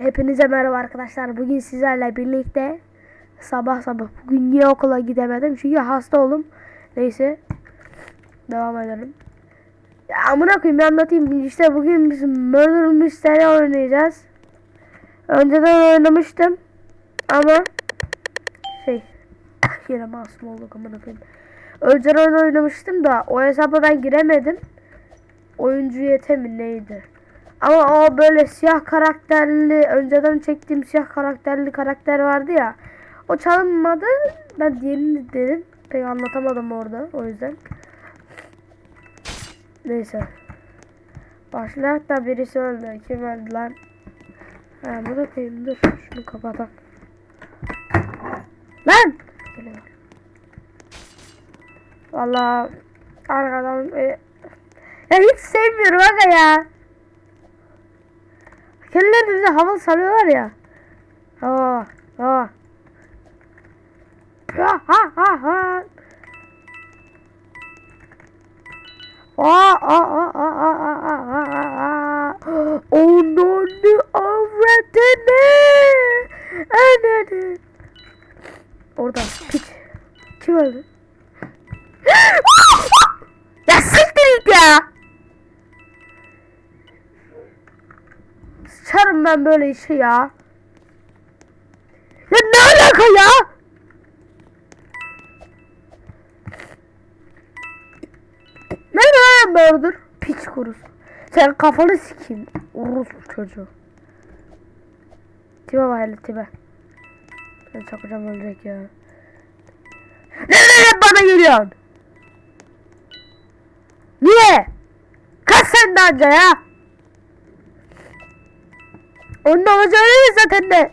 Hepinize merhaba arkadaşlar. Bugün sizlerle birlikte sabah sabah bugün niye okula gidemedim? Çünkü hasta oldum. Neyse. Devam edelim. Ya amına koyayım bir anlatayım. İşte bugün biz Murder Mystery oynayacağız. Önceden oynamıştım. Ama şey yine masum olduk amına koyayım. Önceden oynamıştım da o hesaba ben giremedim. Oyuncu yetemi neydi? Ama o böyle siyah karakterli önceden çektiğim siyah karakterli karakter vardı ya. O çalınmadı. Ben diğerini dedim. Pek anlatamadım orada o yüzden. Neyse. Başlayak da birisi öldü. Kim öldü lan? Ha bu da koyayım dur. Şunu kapatak. Lan! Valla arkadan e, ya hiç sevmiyorum aga ya. Kendileri de bize havalı salıyorlar ya. Ha ha ha ha. Sıçarım ben böyle işe ya. Ya ne alaka ya? Nerede lan murder? Piç kurusu. Sen kafanı sikeyim. Urus çocuğu. Tipe bak hele tipe. Ben çakacağım ölecek ya. Nereye bana geliyorsun? Niye? Kaç sen de anca ya? Onun olacağı öyle zaten de.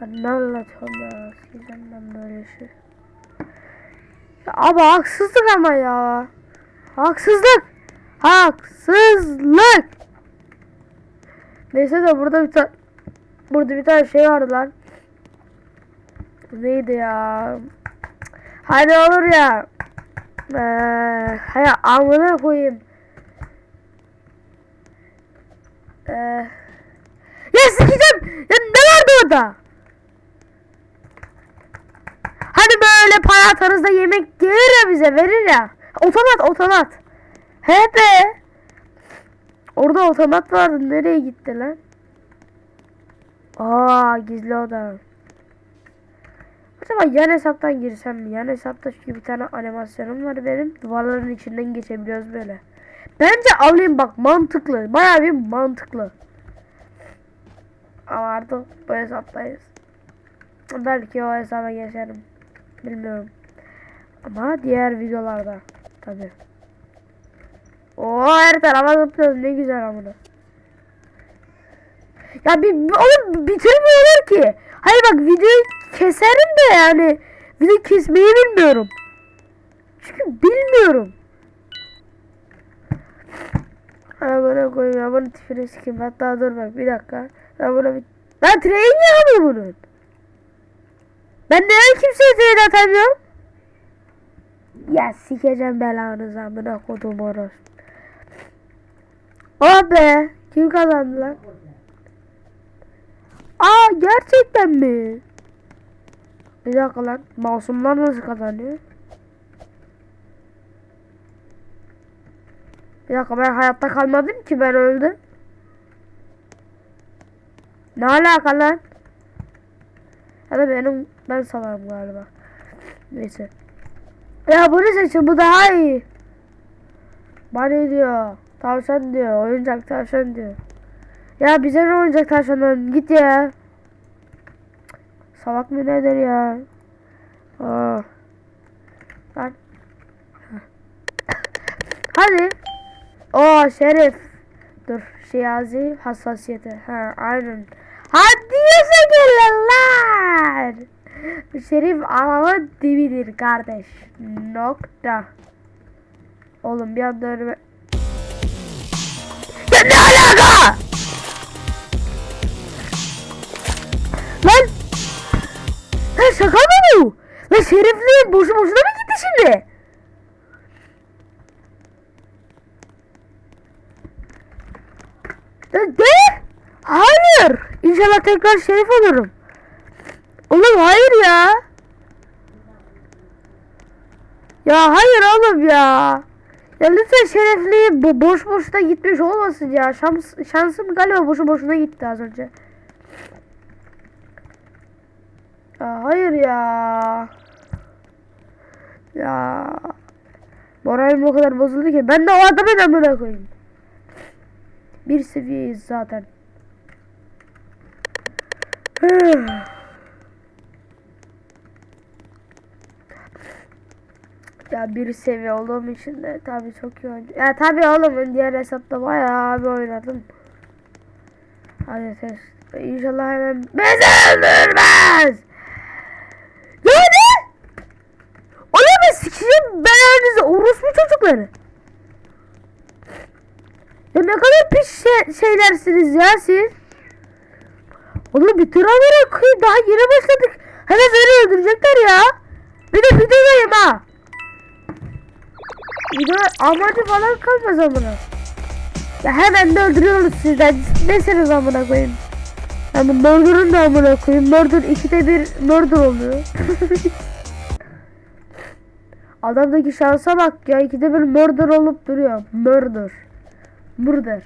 Ben ne anlatıyorum ya? Ben böyle şey. Ya abi haksızlık ama ya. Haksızlık. Haksızlık. Neyse de burada bir tane burada bir tane şey vardı lan. Neydi ya? Hani olur ya. Eee, hay amına koyayım. Eee ya sikeceğim. Ya ne vardı orada? Hani böyle para atarız da yemek gelir ya bize verir ya. Otomat otomat. He be. Orada otomat vardı. Nereye gitti lan? Aa gizli oda. Acaba yan hesaptan girsem mi? Yan hesapta çünkü bir tane animasyonum var benim. Duvarların içinden geçebiliyoruz böyle. Bence alayım bak mantıklı. Bayağı bir mantıklı. Ama artık bu hesaptayız. Belki o hesaba geçerim. Bilmiyorum. Ama diğer videolarda tabi. Oo her tarafa zıplıyoruz ne güzel amına. Ya bir oğlum bitirmiyorlar ki. Hayır bak videoyu keserim de yani video kesmeyi bilmiyorum. Çünkü bilmiyorum. Ha bana koyayım ya bunu tifini sikeyim hatta dur bak bir dakika. Ben bir... Ben train yapamıyorum bunun. Ben neden kimseye train atamıyorum? Ya sikeceğim belanızı amına kodum oros. Oh be. Kim kazandı lan? Aa gerçekten mi? Bir dakika lan. Masumlar nasıl kazanıyor? Bir dakika ben hayatta kalmadım ki ben öldüm. Ne alaka lan? Ya da benim ben salarım galiba. Neyse. Ya bunu seçin bu daha iyi. Bana diyor. Tavşan diyor. Oyuncak tavşan diyor. Ya bize ne oyuncak tavşandan git ya. Salak mı nedir ya? Aa. Lan. Hadi. O Şerif. Dur. Şiyazi hassasiyeti. Ha aynen. Hadi yasa gelenler. Şerif anamın dibidir kardeş. Nokta. Oğlum bir anda önüme... Ya ne alaka? Lan! Lan şaka mı bu? Lan Şerif'le boşu boşuna mı gitti şimdi? Ne? Hayır. İnşallah tekrar şerif olurum. Oğlum hayır ya. Ya hayır oğlum ya. Ya lütfen şerefli bu boş boşuna gitmiş olmasın ya. Şans, şansım galiba boşu boşuna gitti az önce. Ya hayır ya. Ya. Moralim o kadar bozuldu ki ben de o adamın amına koyayım. Bir seviyeyiz zaten. ya bir seviye olduğum için de tabii çok iyi oynadım. Ya tabii oğlum ben diğer hesapta bayağı bir oynadım. Hadi test. İnşallah hemen bizi öldürmez. Ya ne? Oğlum ben sikeceğim belanızı orospu çocukları. Ya ne kadar pis şey, şeylersiniz ya siz. Oğlum bir amına koyayım daha yeni başladık. Hemen beni öldürecekler ya. Bir de videodayım ha. Video amacı falan kalmaz amına. Ya hemen de öldürüyoruz sizden. Nesiniz amına koyayım. Yani murder'ın da amına koyayım. Murder ikide bir murder oluyor. Adamdaki şansa bak ya ikide bir murder olup duruyor. Murder. Murder.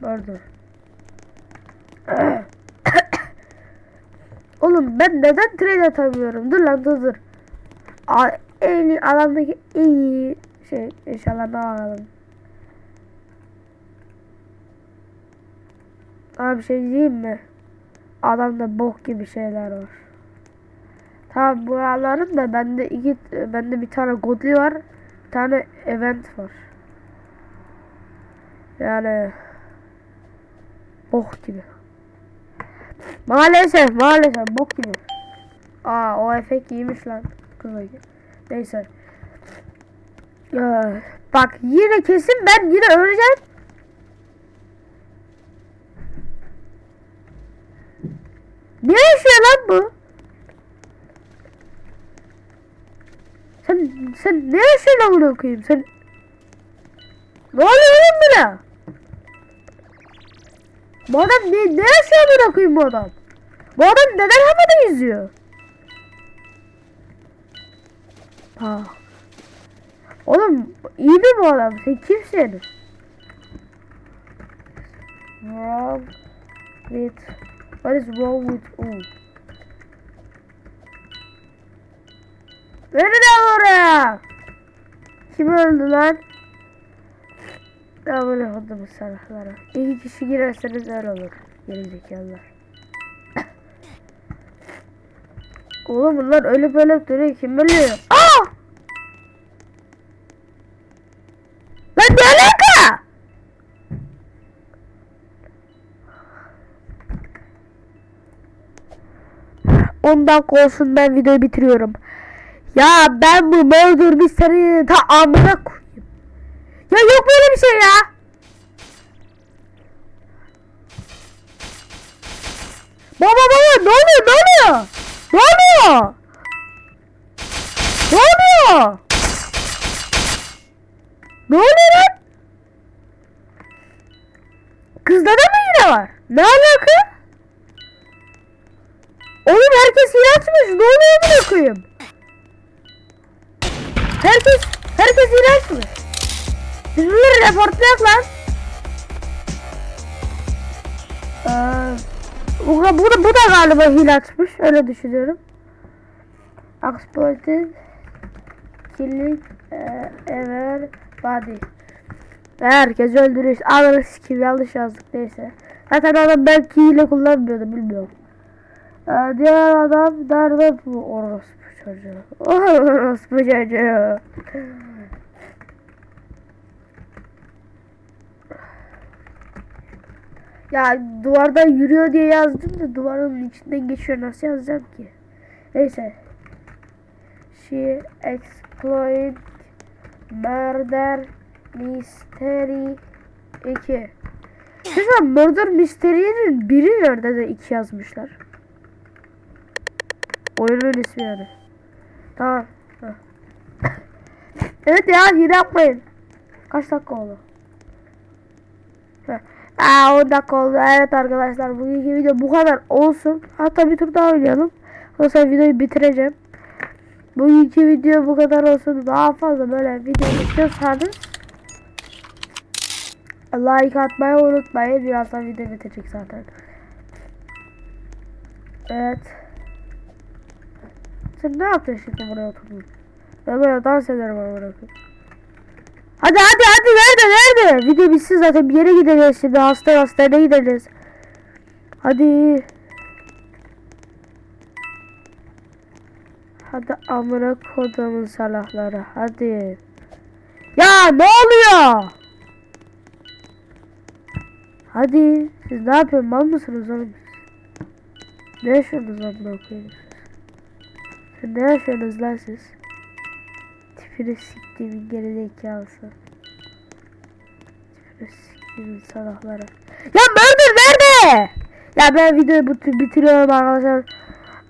Murder. Oğlum ben neden trade atamıyorum? Dur lan dur dur. En iyi alandaki en iyi şey ne alalım. Abi bir şey diyeyim mi? Adamda bok gibi şeyler var. Tamam buraların da bende iki bende bir tane godly var. Bir tane event var. Yani bok gibi. Maalesef maalesef bok gibi. Aa o efekt iyiymiş lan. Kızı. Neyse. Ya, bak yine kesin ben yine öleceğim. Ne yaşıyor lan bu? Sen sen ne yaşıyorsun amına koyayım sen? Ne oluyor oğlum buna? Bu adam ne, ne yaşıyor amına koyayım bu adam? Bu adam neden havada yüzüyor? Ha. Oğlum iyi mi bu adam? Sen kimsin? Wrong with What is wrong with all? Beni de oraya. Kim öldü lan? Ya böyle oldu bu salaklara. İki kişi girerseniz öyle olur. Gerizekalılar. Oğlum bunlar ölüp ölüp duruyor. Kim ölüyor? Aa! Lan ne alaka? Ondan olsun ben videoyu bitiriyorum. Ya ben bu murder mystery'ni ta amına. Ya yok böyle bir şey ya. Baba baba ne oluyor ne oluyor? Ne oluyor? Ne oluyor? Ne oluyor lan? Kızda da mı yine var? Ne alaka? Oğlum herkes açmış. Ne oluyor bunu koyayım? Herkes herkes açmış. Biz bunları reportlayak lan. Ee, bu, bu, bu da galiba hile açmış. Öyle düşünüyorum. Exploited killing e, ever body. Herkes öldürüyor. Ananı sikim yanlış yazdık neyse. Zaten adam belki hile kullanmıyordu bilmiyorum. Ee, diğer adam nerede bu orospu çocuğu? Orospu çocuğu. Ya duvardan yürüyor diye yazdım da duvarın içinden geçiyor nasıl yazacağım ki? Neyse. She exploit murder mystery 2. Mesela murder mystery'nin biri nerede de 2 yazmışlar. Oyunun ismi yani. Tamam. Evet ya hile yapmayın. Kaç dakika oldu? Aa 10 dakika oldu. Evet arkadaşlar bugünkü video bu kadar olsun. Hatta bir tur daha oynayalım. Sonra videoyu bitireceğim. Bugünkü video bu kadar olsun. Daha fazla böyle video istiyorsanız like atmayı unutmayın. Birazdan video bitecek zaten. Evet. Sen ne yaptın şimdi buraya oturdun? Ben böyle dans ederim ama bırakın. Hadi hadi hadi nerede nerede? Video bitsin zaten bir yere gideceğiz şimdi hasta hastaneye gideceğiz. Hadi. Hadi amına kodumun salahları hadi. Ya ne oluyor? Hadi siz ne yapıyorsunuz mal mısınız oğlum? Ne yaşıyorsunuz amına koyayım ne yaşıyorsunuz lan siz? Tipini siktiğimin geri zekalısı. Tipini siktiğimin salakları. Ya Murder nerede? Ya ben videoyu bit- bitiriyorum arkadaşlar.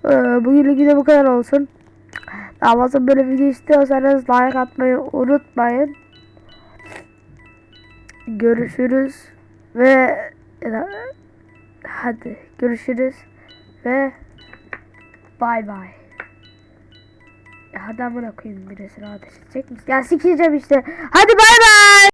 Ee, bugünlük video bu kadar olsun. Daha fazla böyle video istiyorsanız like atmayı unutmayın. Görüşürüz ve hadi görüşürüz ve bay bay. Ya hadi amına koyayım birisini ateş edecek misin? Ya sikeceğim işte. Hadi bay bay.